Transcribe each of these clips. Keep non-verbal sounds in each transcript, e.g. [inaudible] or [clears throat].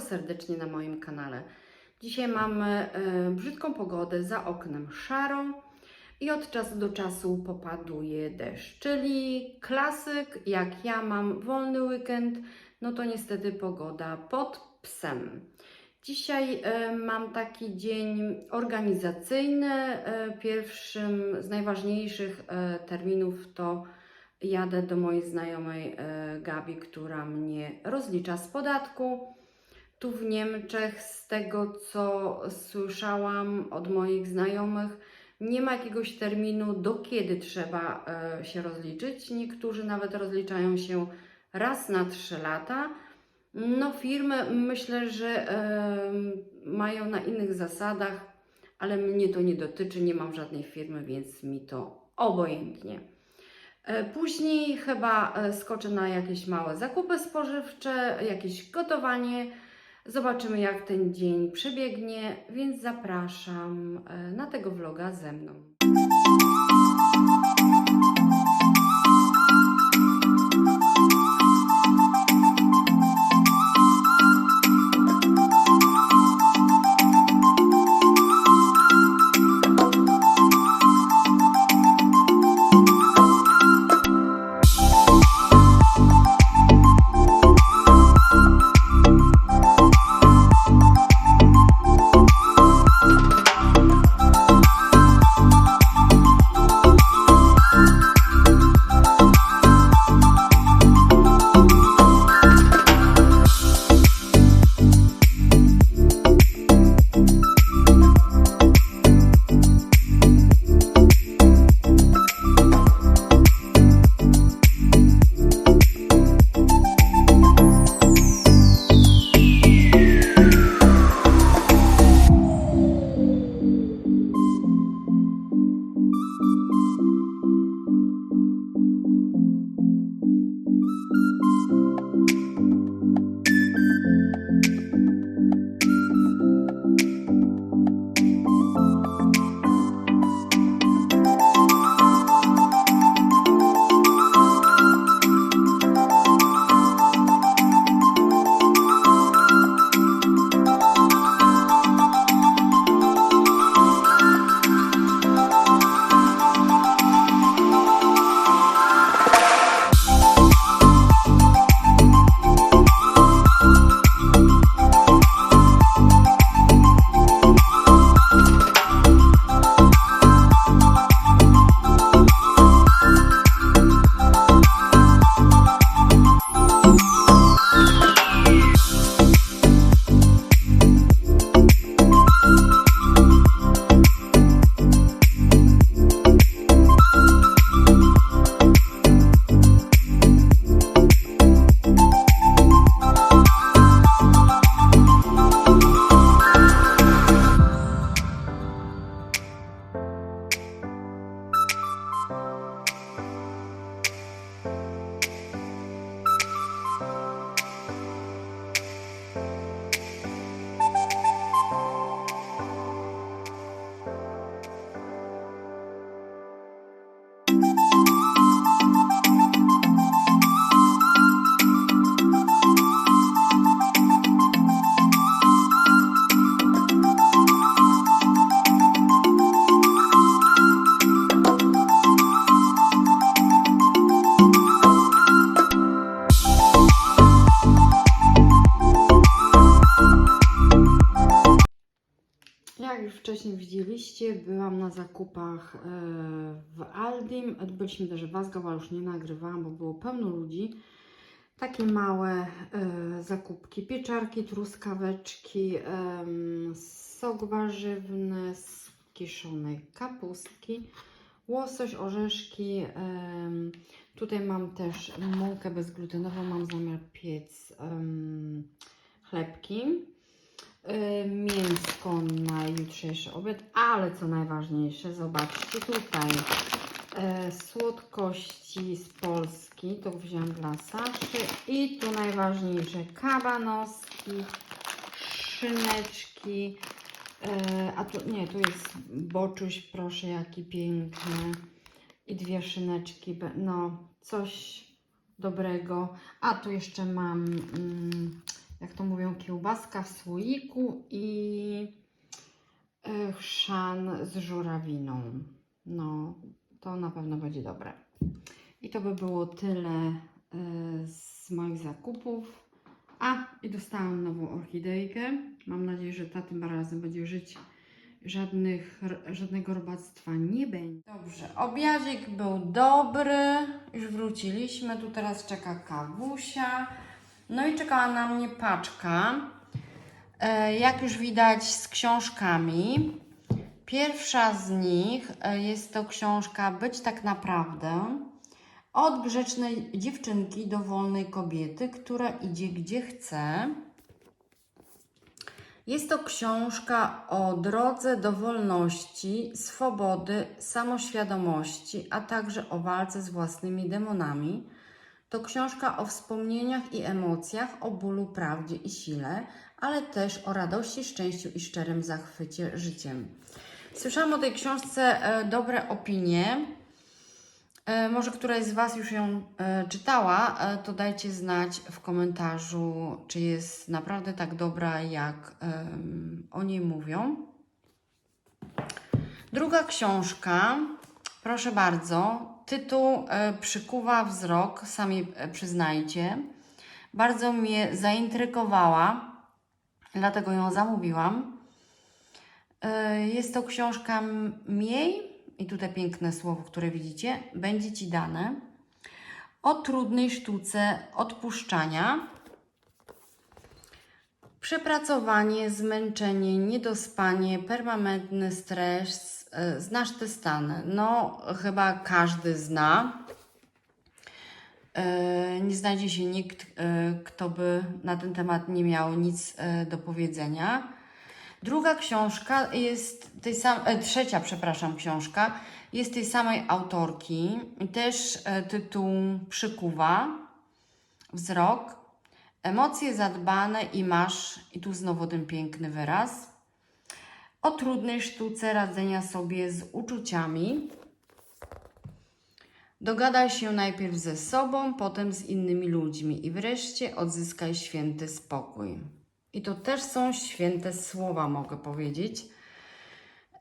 serdecznie na moim kanale. Dzisiaj mamy e, brzydką pogodę, za oknem szaro i od czasu do czasu popaduje deszcz, czyli klasyk, jak ja mam wolny weekend, no to niestety pogoda pod psem. Dzisiaj e, mam taki dzień organizacyjny. E, pierwszym z najważniejszych terminów to jadę do mojej znajomej Gabi, która mnie rozlicza z podatku. Tu w Niemczech, z tego co słyszałam od moich znajomych, nie ma jakiegoś terminu, do kiedy trzeba e, się rozliczyć. Niektórzy nawet rozliczają się raz na 3 lata. No, firmy myślę, że em, mają na innych zasadach, ale mnie to nie dotyczy, nie mam żadnej firmy, więc mi to obojętnie. E, Później chyba e, skoczę na jakieś małe zakupy spożywcze, jakieś gotowanie. Zobaczymy, jak ten dzień przebiegnie, więc zapraszam e, na tego vloga ze mną. Zakupach e, w Aldim. Byliśmy też w Wasgał, ale już nie nagrywałam, bo było pełno ludzi. Takie małe e, zakupki, pieczarki, truskaweczki, sok warzywny z kapustki, łosoś, orzeszki. tutaj mam też mąkę bezglutenową, mam zamiar piec chlebki. Y, mięsko na jutrzejszy obiad, ale co najważniejsze, zobaczcie tutaj. E, słodkości z Polski, to wziąłem dla Saszy. I tu najważniejsze kabanoski, szyneczki, e, a tu nie, tu jest boczuś, proszę jaki piękny. I dwie szyneczki, no coś dobrego, a tu jeszcze mam mm, jak to mówią, kiełbaska w słoiku i e, chrzan z żurawiną. No, to na pewno będzie dobre. I to by było tyle e, z moich zakupów. A, i dostałam nową orchidejkę. Mam nadzieję, że ta tym razem będzie żyć. Żadnych, żadnego robactwa nie będzie. Dobrze, obiadzik był dobry. Już wróciliśmy. Tu teraz czeka kawusia. No i czekała na mnie paczka. E, Jak już widać z książkami. Pierwsza z nich e, jest to książka Być tak naprawdę. Od grzecznej dziewczynki do wolnej kobiety, która idzie gdzie chce. Jest to książka o drodze do wolności, swobody, samoświadomości, a także o walce z własnymi demonami. To książka o wspomnieniach i emocjach, o bólu, prawdzie i sile, ale też o radości, szczęściu i szczerym zachwycie życiem. Słyszałam o tej książce e, dobre opinie. E, może któraś z Was już ją e, czytała, to dajcie znać w komentarzu, czy jest naprawdę tak dobra, jak o niej mówią. Druga książka, proszę bardzo, tytuł e, przykuwa wzrok, sami e, przyznajcie. Bardzo mnie zaintrygowała, dlatego ją zamówiłam. E, Jest to książka Miej, i tutaj piękne słowo, które widzicie, będzie Ci dane, o trudnej sztuce odpuszczania. Przepracowanie, zmęczenie, niedospanie, permanentny stres. E, Znasz te stany? No, chyba każdy zna. E, Nie znajdzie się nikt, e, kto by na ten temat nie miał nic do powiedzenia. Druga książka jest tej samej, trzecia, przepraszam, książka jest tej samej autorki. Też tytuł przykuwa wzrok. Emocje zadbane i masz, i tu znowu ten piękny wyraz, o trudnej sztuce radzenia sobie z uczuciami. Dogadaj się najpierw ze sobą, potem z innymi ludźmi i wreszcie odzyskaj święty spokój. I to też są święte słowa, mogę powiedzieć.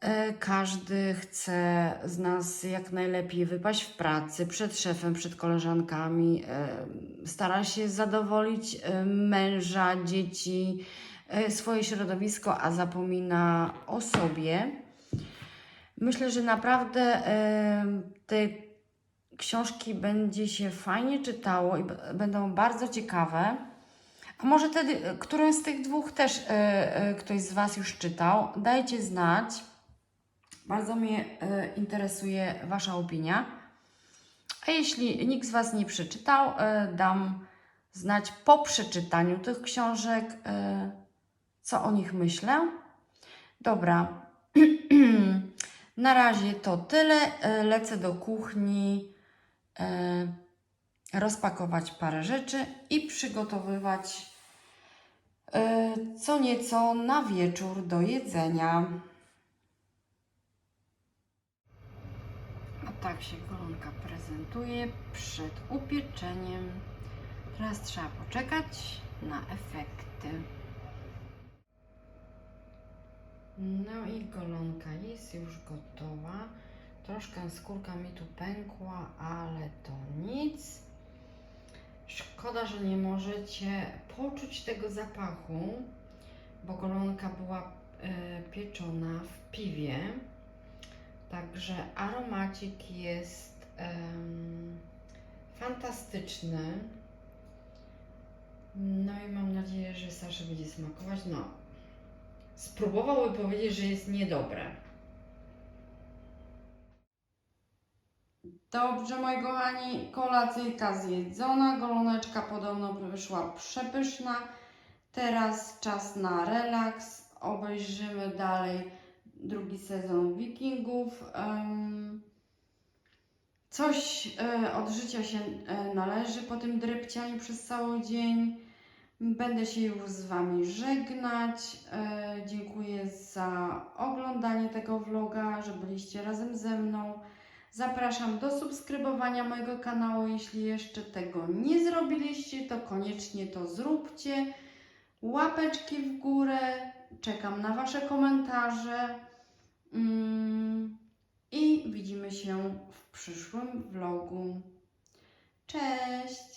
E, Każdy chce z nas jak najlepiej wypaść w pracy, przed szefem, przed koleżankami. e, Stara się zadowolić e, męża, dzieci, swoje środowisko, a zapomina o sobie. Myślę, że naprawdę e, te książki będzie się fajnie czytało i będą bardzo ciekawe. A może wtedy, którą z tych dwóch też e, e, ktoś z Was już czytał? Dajcie znać. Bardzo mnie e, interesuje Wasza opinia. A jeśli nikt z Was nie przeczytał, e, dam znać po przeczytaniu tych książek, e, co o nich myślę. Dobra. [clears throat] Na razie to tyle. E, Lecę do kuchni e, rozpakować parę rzeczy i przygotowywać e, co nieco na wieczór do jedzenia. A tak się golonka prezentuje przed upieczeniem. Teraz trzeba poczekać na efekty. No i golonka jest już gotowa. Troszkę skórka mi tu pękła, ale to nic. Szkoda, że nie możecie poczuć tego zapachu, bo golonka była e, pieczona w piwie. Także aromacik jest em, fantastyczny. No i mam nadzieję, że Saszy będzie smakować. No, spróbowałby powiedzieć, że jest niedobre. Dobrze, moi kochani, kolacyjka zjedzona, goloneczka podobno wyszła przepyszna. Teraz czas na relaks. Obejrzymy dalej drugi sezon Wikingów. Coś e, od życia się e, należy po tym drepcianiu przez cały dzień. Będę się już z Wami żegnać. E, Dziękuję za oglądanie tego vloga, że byliście razem ze mną. Zapraszam do subskrybowania mojego kanału. Jeśli jeszcze tego nie zrobiliście, to koniecznie to zróbcie. łapeczki w górę. Czekam na Wasze komentarze. Mm, I widzimy się w przyszłym vlogu. Cześć!